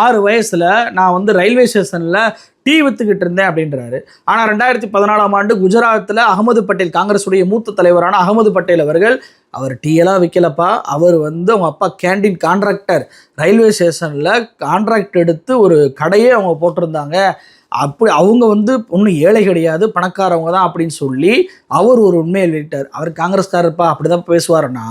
ஆறு வயசில் நான் வந்து ரயில்வே ஸ்டேஷனில் டீ வித்துக்கிட்டு இருந்தேன் அப்படின்றாரு. ஆனால் ரெண்டாயிரத்தி பதினாலாம் ஆண்டு குஜராத்தில் அகமது பட்டேல் காங்கிரஸுடைய மூத்த தலைவரான அகமது பட்டேல் அவர்கள் அவர் டீ எல்லாம் விற்கலப்பா அவர் வந்து அவங்க அப்பா கேண்டீன் கான்ட்ராக்டர் ரயில்வே ஸ்டேஷனில் கான்ட்ராக்ட் எடுத்து ஒரு கடையே அவங்க போட்டிருந்தாங்க. அப்படி அவங்க வந்து ஒன்றும் ஏழை கிடையாது பணக்காரவங்க தான் அப்படின்னு சொல்லி அவர் ஒரு உண்மையை வெளியிட்டார். அவர் காங்கிரஸ்காரர்ப்பா அப்படி தான் பேசுவாருன்னா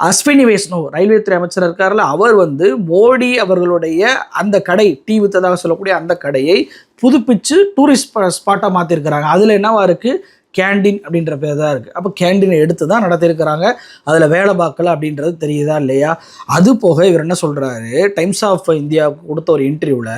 அஸ்வினி வைஷ்ணவ் ரயில்வே துறை அமைச்சர் இருக்கார்ல அவர் வந்து மோடி அவர்களுடைய அந்த கடை டீ வித்ததாக சொல்லக்கூடிய அந்த கடையை புதுப்பிச்சு டூரிஸ்ட் ஸ்பாட்டாக மாற்றிருக்கிறாங்க அதில் என்னவா இருக்குது கேண்டீன் அப்படின்ற பேர் தான் இருக்குது அப்போ கேண்டீனை எடுத்து தான் நடத்தியிருக்கிறாங்க. அதில் வேலை பார்க்கல அப்படின்றது தெரியுதா இல்லையா? அது போக இவர் என்ன சொல்கிறாரு டைம்ஸ் ஆஃப் இந்தியா கொடுத்த ஒரு இன்டர்வியூவில்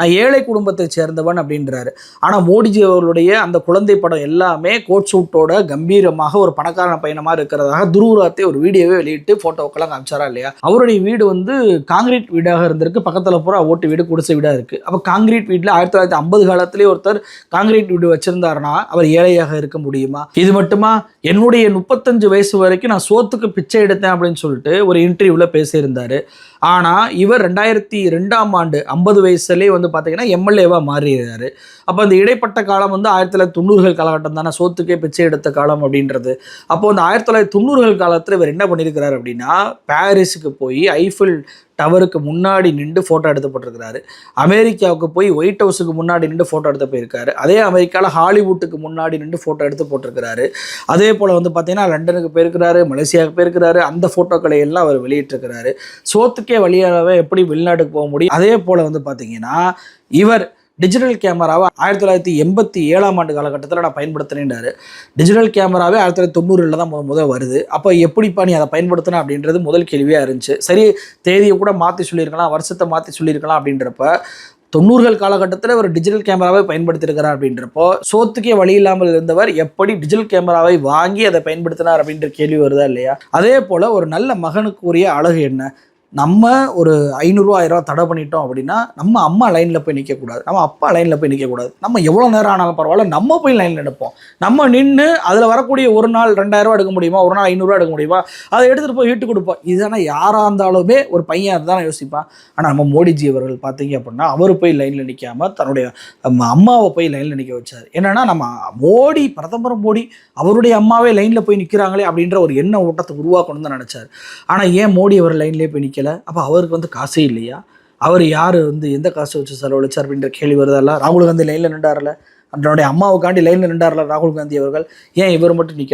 நான் ஏழை குடும்பத்தை சேர்ந்தவன் அப்படின்றாரு. ஆனால் மோடிஜி அவர்களுடைய அந்த குழந்தை படம் எல்லாமே கோட் சூட்டோட கம்பீரமாக ஒரு பணக்காரன பையனமாக இருக்கிறதாக துருவராத்தை ஒரு வீடியோவே வெளியிட்டு ஃபோட்டோக்கெல்லாம் காமிச்சாரா இல்லையா? அவருடைய வீடு வந்து காங்கிரீட் வீடாக இருந்திருக்கு. பக்கத்தில் பூரா ஓட்டு வீடு குடிசை வீடாக இருக்குது அப்போ காங்கிரீட் வீட்டில் ஆயிரத்தி தொள்ளாயிரத்தி ஐம்பது காலத்திலே ஒருத்தர் காங்கிரீட் வீடு வச்சுருந்தாருன்னா அவர் ஏழையாக இருக்கு முடியுமா? இது மட்டுமா? என்னுடைய முப்பத்தஞ்சு வயசு வரைக்கும் நான் சோத்துக்கு பிச்சை எடுத்தேன் அப்படின்னு சொல்லிட்டு ஒரு இன்டர்வியூவில் பேசியிருந்தார். ஆனால் இவர் ரெண்டாயிரத்தி ரெண்டாம் ஆண்டு ஐம்பது வயசுலேயே வந்து பார்த்தீங்கன்னா எம்எல்ஏவாக மாறிடுறாரு. அப்போ அந்த இடைப்பட்ட காலம் வந்து ஆயிரத்தி தொள்ளாயிரத்தி தொண்ணூறுகள் காலகட்டம் தானே? சோத்துக்கே பிச்சை எடுத்த காலம் அப்படின்றது. அப்போ அந்த ஆயிரத்தி தொள்ளாயிரத்தி தொண்ணூறுகள் காலத்தில் இவர் என்ன பண்ணியிருக்கிறார் அப்படின்னா பாரிஸுக்கு போய் ஐஃபில் டவருக்கு முன்னாடி நின்று ஃபோட்டோ எடுத்து போட்டிருக்கிறாரு அமெரிக்காவுக்கு போய் ஒயிட் ஹவுஸுக்கு முன்னாடி நின்று ஃபோட்டோ எடுத்து போயிருக்காரு. அதே அமெரிக்காவில் ஹாலிவுட்டுக்கு முன்னாடி நின்று ஃபோட்டோ எடுத்து போட்டிருக்கிறாரு. அதே போல் வந்து பார்த்தீங்கன்னா லண்டனுக்கு போயிருக்கிறாரு மலேசியாவுக்கு போயிருக்கிறாரு. அந்த ஃபோட்டோக்களை எல்லாம் அவர் வெளியிட்டிருக்கிறாரு. சோத்துக்கே வழியாகவே எப்படி வெளிநாட்டுக்கு போக முடியும்? அதே போல் வந்து பார்த்தீங்கன்னா இவர் டிஜிட்டல் கேமராவை ஆயிரத்தி தொள்ளாயிரத்தி எண்பத்தி ஏழாம் ஆண்டு காலகட்டத்தில் நான் பயன்படுத்தினேன்றாரு டிஜிட்டல் கேமராவே ஆயிரத்தி தொள்ளாயிரத்தி தொண்ணூறில் தான் முத முதல் வருது. அப்போ எப்படிப்பா நீ அதை பயன்படுத்தின அப்படின்றது முதல் கேள்வியாக இருந்துச்சு. சரி தேதியை கூட மாற்றி சொல்லியிருக்கலாம் வருஷத்தை மாற்றி சொல்லியிருக்கலாம் அப்படின்றப்ப தொண்ணூறுகள் காலகட்டத்தில் ஒரு டிஜிட்டல் கேமராவை பயன்படுத்தியிருக்கிறார் அப்படின்றப்போ சோத்துக்கே வழி இல்லாமல் இருந்தவர் எப்படி டிஜிட்டல் கேமராவை வாங்கி அதை பயன்படுத்தினார் அப்படின்ற கேள்வி வருதா இல்லையா? அதே போல் ஒரு நல்ல மகனுக்குரிய அழகு என்ன? நம்ம ஒரு ஐநூறுரூவா ஆயிரரூவா தடை பண்ணிட்டோம் அப்படின்னா நம்ம அம்மா லைனில் போய் நிற்கக்கூடாது நம்ம அப்பா லைனில் போய் நிற்கக்கூடாது நம்ம எவ்வளோ நேரம் ஆனாலும் பரவாயில்ல நம்ம போய் லைனில் நிற்போம். நம்ம நின்று அதில் வரக்கூடிய ஒரு நாள் ரெண்டாயிரரூவா எடுக்க முடியுமா? ஒரு நாள் ஐநூறுரூவா எடுக்க முடியுமா? அதை எடுத்துகிட்டு போய் வீட்டு கொடுப்போம். இதுதானே யாராக இருந்தாலுமே ஒரு பையன் அதுதான் யோசிப்பான். ஆனால் நம்ம மோடிஜி அவர்கள் பார்த்தீங்க அப்படின்னா அவர் போய் லைனில் நிற்காம தன்னுடைய அம்மாவை போய் லைனில் நிற்க வச்சார். என்னென்னா நம்ம மோடி பிரதமர் மோடி அவருடைய அம்மாவே லைனில் போய் நிற்கிறாங்களே அப்படின்ற ஒரு எண்ண ஓட்டத்தை உருவாக்கணும்னு தான் நினச்சார். ஆனால் ஏன் மோடி அவர் லைன்லேயே போய் நிற்கல அப்போ அவருக்கு வந்து காசே இல்லையா? அவர் யார் வந்து எந்த காசு வச்சு செலவழிச்சார் அப்படின்ற கேள்வி வருதால ராகுல் காந்தி லைனில் நின்றார்ல. தன்னுடைய அம்மாவுக்காண்டி லைனில் நின்றார்ல ராகுல் காந்தி அவர்கள். ஏன் இவர் மட்டும் நிற்கல